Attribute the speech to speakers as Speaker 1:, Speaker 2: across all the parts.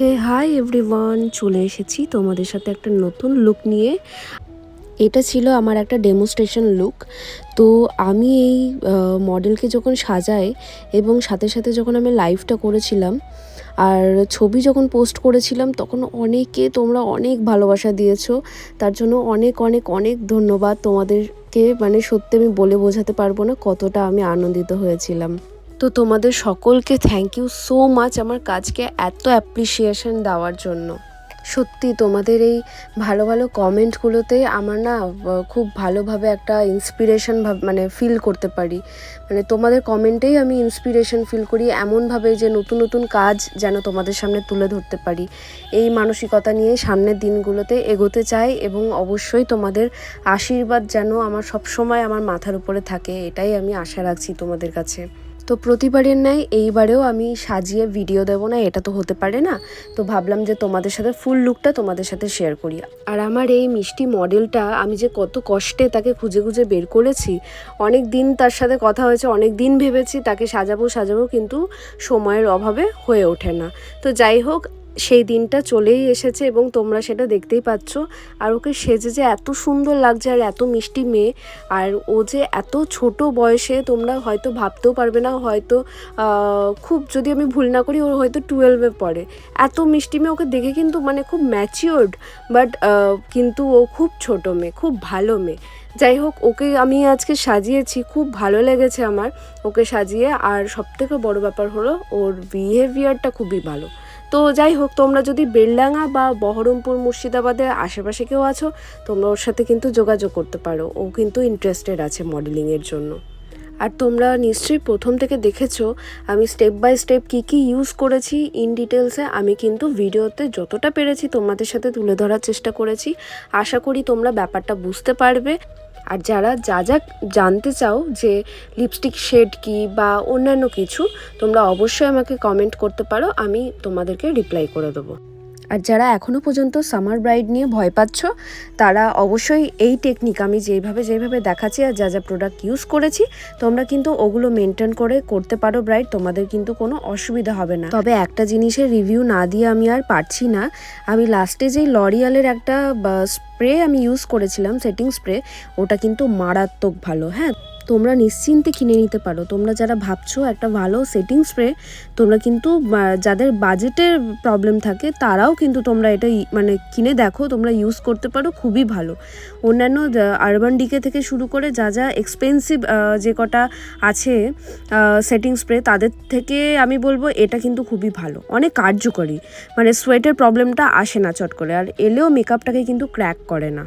Speaker 1: হে hi everyone চলে এসেছি তোমাদের সাথে একটা নতুন লুক নিয়ে। এটা ছিল আমার একটা ডেমোস্ট্রেশন লুক তো আমি এই মডেলকে যখন সাজাই এবং সাথে সাথে যখন আমি লাইভটা করেছিলাম আর ছবি যখন পোস্ট করেছিলাম, তখন অনেকে তোমরা অনেক ভালোবাসা দিয়েছ। তার জন্য অনেক অনেক অনেক ধন্যবাদ তোমাদেরকে। মানে সত্যি আমি বলে বোঝাতে পারব না কতটা আমি আনন্দিত হয়েছিলাম। তো তোমাদের সকলকে থ্যাংক ইউ সো মাচ আমার কাজকে এত অ্যাপ্রিসিয়েশন দেওয়ার জন্য। সত্যি তোমাদের এই ভালো ভালো কমেন্টগুলোতে আমার না খুব ভালোভাবে একটা ইন্সপিরেশন মানে ফিল করতে পারি। মানে তোমাদের কমেন্টেই আমি ইন্সপিরেশন ফিল করি এমনভাবে যে নতুন নতুন কাজ যেন তোমাদের সামনে তুলে ধরতে পারি। এই মানসিকতা নিয়ে সামনের দিনগুলোতে এগোতে চাই এবং অবশ্যই তোমাদের আশীর্বাদ যেন আমার সবসময় আমার মাথার উপরে থাকে, এটাই আমি আশা রাখছি তোমাদের কাছে। তো প্রতিবারের ন্যায় এইবারেও আমি সাজিয়ে ভিডিও দেব না, এটা তো হতে পারে না। তো ভাবলাম যে তোমাদের সাথে ফুল লুকটা তোমাদের সাথে শেয়ার করি। আর আমার এই মিষ্টি মডেলটা আমি যে কত কষ্টে তাকে খুঁজে খুঁজে বের করেছি অনেক দিন তার সাথে কথা হয়েছে অনেক দিন ভেবেছি তাকে সাজাবো সাজাবো, কিন্তু সময়ের অভাবে হয়ে ওঠে না। তো যাই হোক সেই দিনটা চলেই এসেছে এবং তোমরা সেটা দেখতেই পাচ্ছ। আর ওকে সেজে যে এত সুন্দর লাগছে আর এত মিষ্টি মেয়ে, আর ও যে এত ছোট বয়সে তোমরা হয়তো ভাবতেও পারবে না, হয়তো খুব যদি আমি ভুল না করি ওর হয়তো টুয়েলভে পড়ে। এত মিষ্টি মেয়ে ওকে দেখে কিন্তু মানে খুব ম্যাচিওর্ড বাট কিন্তু ও খুব ছোট মেয়ে, খুব ভালো মেয়ে। যাই হোক, ওকে আমি আজকে সাজিয়েছি, খুব ভালো লেগেছে আমার ওকে সাজিয়ে। আর সবথেকে বড় ব্যাপার হলো, ওর বিহেভিয়ারটা খুবই ভালো। তো যাই হোক, তোমরা যদি বেলডাঙ্গা বা বহরমপুর মুর্শিদাবাদের আশেপাশে কেউ আছো, তোমরা ওর সাথে কিন্তু যোগাযোগ করতে পারো। ও কিন্তু ইন্টারেস্টেড আছে মডেলিংয়ের জন্য। আর তোমরা নিশ্চয়ই প্রথম থেকে দেখেছ, আমি স্টেপ বাই স্টেপ কী কী ইউজ করেছি ইন ডিটেলসে আমি কিন্তু ভিডিওতে যতটা পেরেছি তোমাদের সাথে তুলে ধরার চেষ্টা করেছি। আশা করি তোমরা ব্যাপারটা বুঝতে পারবে। আর যারা যা যা জানতে চাও যে লিপস্টিক শেড কি বা অন্যান্য কিছু, তোমরা অবশ্যই আমাকে কমেন্ট করতে পারো, আমি তোমাদেরকে রিপ্লাই করে দেবো। আর যারা এখনও পর্যন্ত সামার ব্রাইড নিয়ে ভয় পাচ্ছ, তারা অবশ্যই এই টেকনিক আমি যেইভাবে যেইভাবে দেখাচ্ছি আর যা যা প্রোডাক্ট ইউজ করেছি, তোমরা কিন্তু ওগুলো মেনটেন করে করতে পারো ব্রাইড তোমাদের কিন্তু কোনো অসুবিধা হবে না। তবে একটা জিনিসের রিভিউ না দিয়ে আমি আর পারছি না। আমি লাস্টে যেই লরিয়ালের একটা স্প্রে আমি ইউজ করেছিলাম সেটিং স্প্রে ওটা কিন্তু মারাত্মক ভালো হ্যাঁ? তোমরা নিশ্চিন্তে কিনে নিতে পারো। তোমরা যারা ভাবছ একটা ভালো সেটিং স্প্রে তোমরা কিন্তু যাদের বাজেটের প্রবলেম থাকে, তারাও কিন্তু তোমরা এটা মানে কিনে দেখো, তোমরা ইউজ করতে পারো, খুবই ভালো। অন্যান্য আরবান ডিকে থেকে শুরু করে যা যা এক্সপেন্সিভ যে কটা আছে সেটিং স্প্রে তাদের থেকে আমি বলব এটা কিন্তু খুবই ভালো। অনেক কার্যকরী। মানে সোয়েটের প্রবলেমটা আসে না চট করে, আর এলেও মেকআপটাকে কিন্তু ক্র্যাক করে না।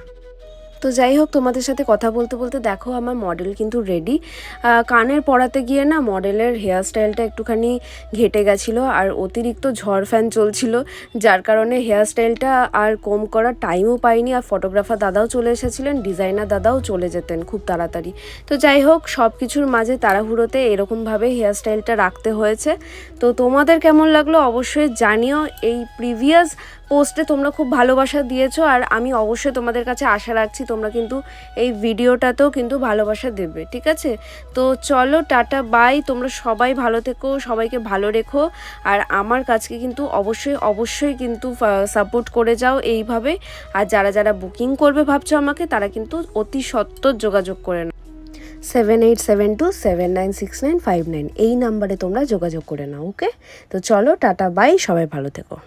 Speaker 1: তো যাই হোক, তোমাদের সাথে কথা বলতে বলতে দেখো আমার মডেল কিন্তু রেডি কানের পরাতে গিয়ে না মডেলের হেয়ার স্টাইলটা একটুখানি ঘেটে গেছিল আর অতিরিক্ত ঝড় ফ্যান চলছিল, যার কারণে হেয়ার স্টাইলটা আর কম করার টাইমও পাইনি আর ফটোগ্রাফার দাদাও চলে এসেছিলেন ডিজাইনার দাদাও চলে যেতেন খুব তাড়াতাড়ি। তো যাই হোক সব কিছুর মাঝে তাড়াহুড়োতে এরকমভাবে হেয়ার স্টাইলটা রাখতে হয়েছে। তো তোমাদের কেমন লাগল অবশ্যই জানিও, এই প্রিভিয়াস পোস্টে তোমরা খুব ভালোবাসা দিয়েছ আর আমি অবশ্যই তোমাদের কাছে আশা রাখছি তোমরা কিন্তু এই ভিডিওটাতেও কিন্তু ভালোবাসা দেবে, ঠিক আছে? তো চলো, টাটা, বাই, তোমরা সবাই ভালো থেকো, সবাইকে ভালো রেখো আর আমার কাজকে কিন্তু অবশ্যই অবশ্যই কিন্তু সাপোর্ট করে যাও এইভাবে আর যারা যারা বুকিং করবে ভাবছ আমাকে, তারা কিন্তু অতি সত্বর যোগাযোগ করে নাও। Seven eight seven two seven nine six nine five nine এই নাম্বারে তোমরা যোগাযোগ করে নাও, ওকে? তো চলো, টাটা, বাই, সবাই ভালো থেকো।